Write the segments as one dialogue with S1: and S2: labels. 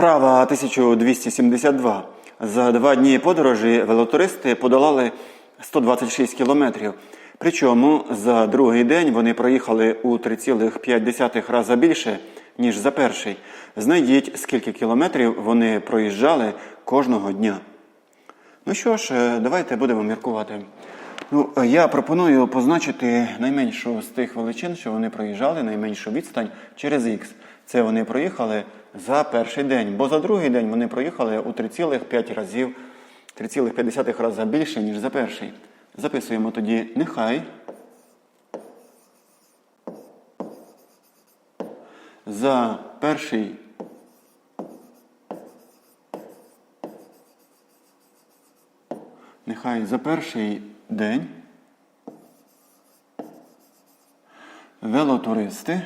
S1: Вправа 1272. За два дні подорожі велотуристи подолали 126 кілометрів. Причому за другий день вони проїхали у 3,5 рази більше, ніж за перший. Знайдіть, скільки кілометрів вони проїжджали кожного дня. Ну що ж, давайте будемо міркувати. Ну, я пропоную позначити найменшу з тих величин, що вони проїжджали, найменшу відстань через Х. Це вони проїхали за перший день, бо за другий день вони проїхали у 3,5 разів, 3,5 рази більше, ніж за перший. Записуємо тоді нехай. За перший Нехай за перший день велотуристи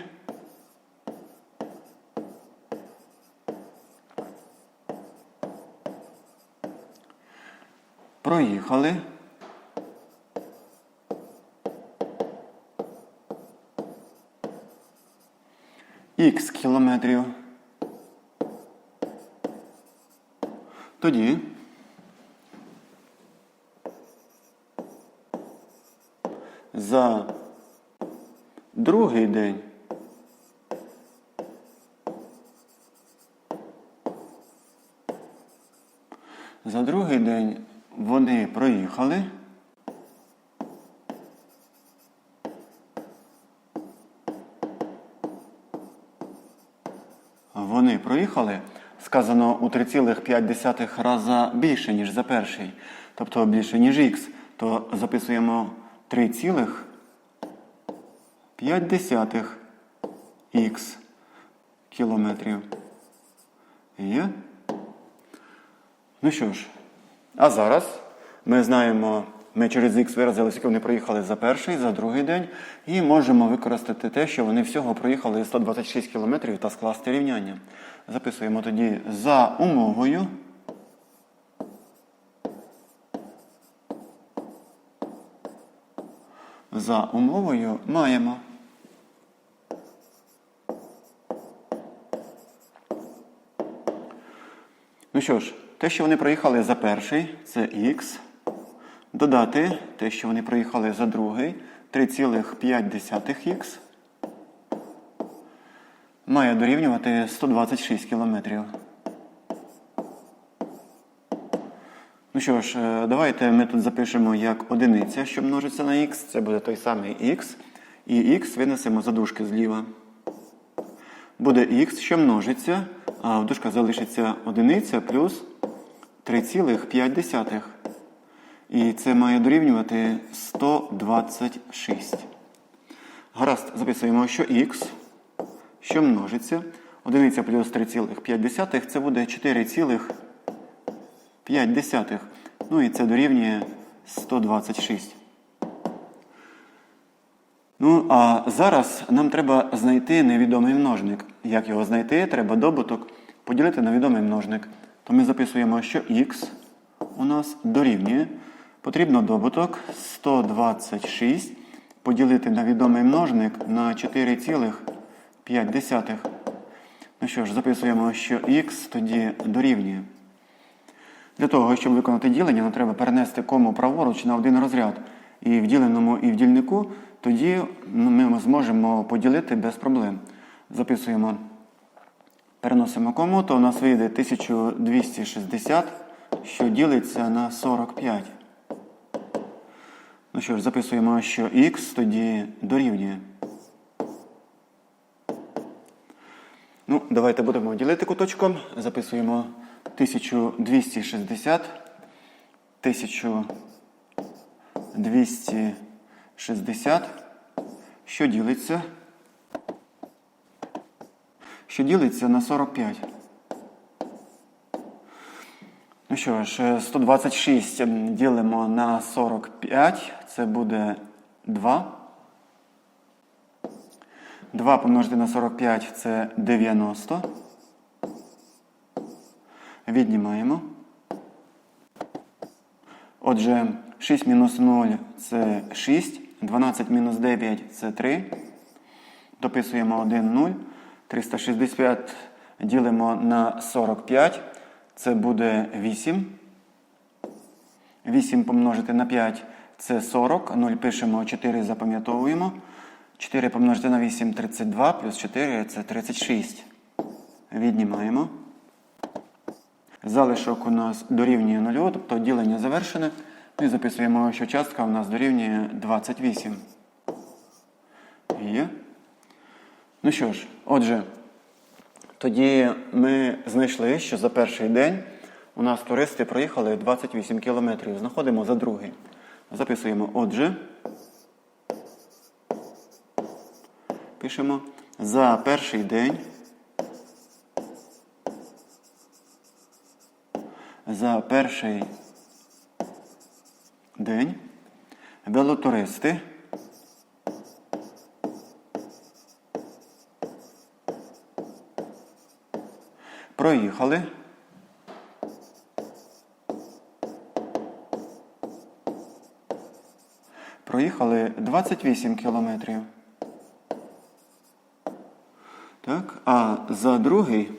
S1: проїхали. Х кілометрів. Тоді. За другий день. За другий день вони проїхали Вони проїхали, сказано у 3,5 рази більше, ніж за перший, тобто більше, ніж х, то записуємо 3,5 х кілометрів. Є? Ну що ж, а зараз ми знаємо, ми через х виразили, скільки вони проїхали за перший, за другий день, і можемо використати те, що вони всього проїхали 126 кілометрів та скласти рівняння. Записуємо тоді за умовою. За умовою маємо. Ну що ж, те, що вони проїхали за перший, це х. Додати те, що вони проїхали за другий, 3,5х. Має дорівнювати 126 кілометрів. Ну що ж, е, давайте ми тут запишемо як одиниця, що множиться на х. Це буде той самий х. І х винесемо за дужки зліва. Буде х, що множиться, а в дужках залишиться одиниця плюс 3,5. І це має дорівнювати 126. Гаразд, записуємо, що х, що множиться. Одиниця плюс 3,5 це буде 4,5. Ну і це дорівнює 126. Ну, а зараз нам треба знайти невідомий множник. Як його знайти? Треба добуток поділити на відомий множник. То ми записуємо, що х у нас дорівнює. Потрібно добуток 126 поділити на відомий множник на 4,5. Ну що ж, записуємо, що х тоді дорівнює. Для того, щоб виконати ділення, нам треба перенести кому праворуч на один розряд. І в діленому, і в дільнику, тоді ми зможемо поділити без проблем. Записуємо, переносимо кому, то у нас вийде 1260, що ділиться на 45. Ну що ж, записуємо, що х тоді дорівнює. Ну, давайте будемо ділити куточком. Записуємо 1260. 1260. Що ділиться? Що ділиться на 45. Ну що ж, 126 ділимо на 45, це буде 2. 2 помножити на 45 це 90. Віднімаємо. Отже, 6 мінус 0 це 6. 12 мінус 9 це 3. Дописуємо 1 0. 365 ділимо на 45. Це буде 8. 8 помножити на 5 це 40. 0 пишемо, 4 запам'ятовуємо. 4 помножити на 8 32, плюс 4 це 36. Віднімаємо. Залишок у нас дорівнює 0, тобто ділення завершене. І записуємо, що частка у нас дорівнює 28. Є. Ну що ж, отже, тоді ми знайшли, що за перший день у нас туристи проїхали 28 кілометрів. Знаходимо за другий. Записуємо, отже. Пишемо за перший день. За перший день велотуристи проїхали проїхали 28 кілометрів. Так, а за другий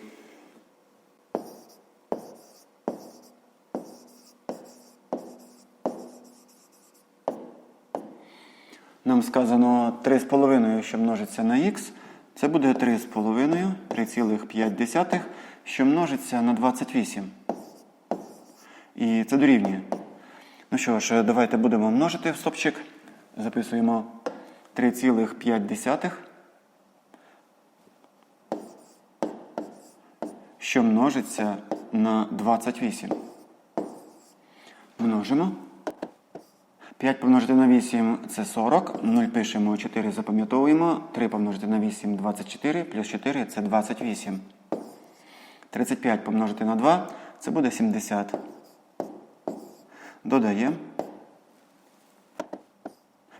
S1: нам сказано 3,5, що множиться на х. Це буде 3,5, 3,5, що множиться на 28. І це дорівнює. Ну що ж, давайте будемо множити в стопчик. Записуємо 3,5, що множиться на 28. Множимо. 5 помножити на 8 це 40. 0 пишемо, 4 запам'ятовуємо. 3 помножити на 8 24, плюс 4 це 28. 35 помножити на 2 це буде 70. Додаємо.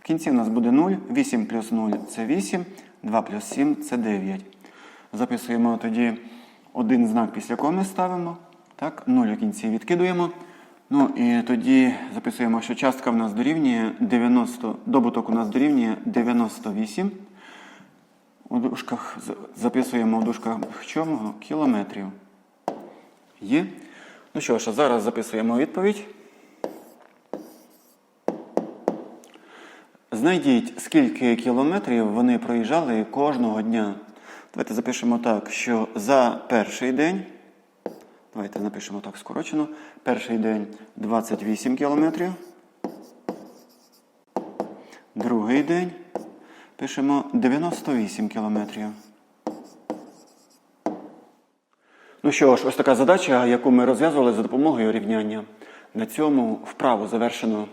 S1: Кінці у нас буде 0. 8 плюс 0 це 8. 2 плюс 7 це 9. Записуємо тоді один знак після коми ставимо. Так, 0 у кінці відкидуємо. Ну і тоді записуємо, що частка в нас дорівнює 90, добуток у нас дорівнює 98. У дужках записуємо в дужках чому? Кілометрів. Є. Ну що ж, зараз записуємо відповідь. Знайдіть, скільки кілометрів вони проїжджали кожного дня. Давайте запишемо так, що за перший день. Давайте напишемо так скорочено. Перший день 28 кілометрів. Другий день пишемо 98 кілометрів. Ну що ж, ось така задача, яку ми розв'язували за допомогою рівняння. На цьому вправу завершено.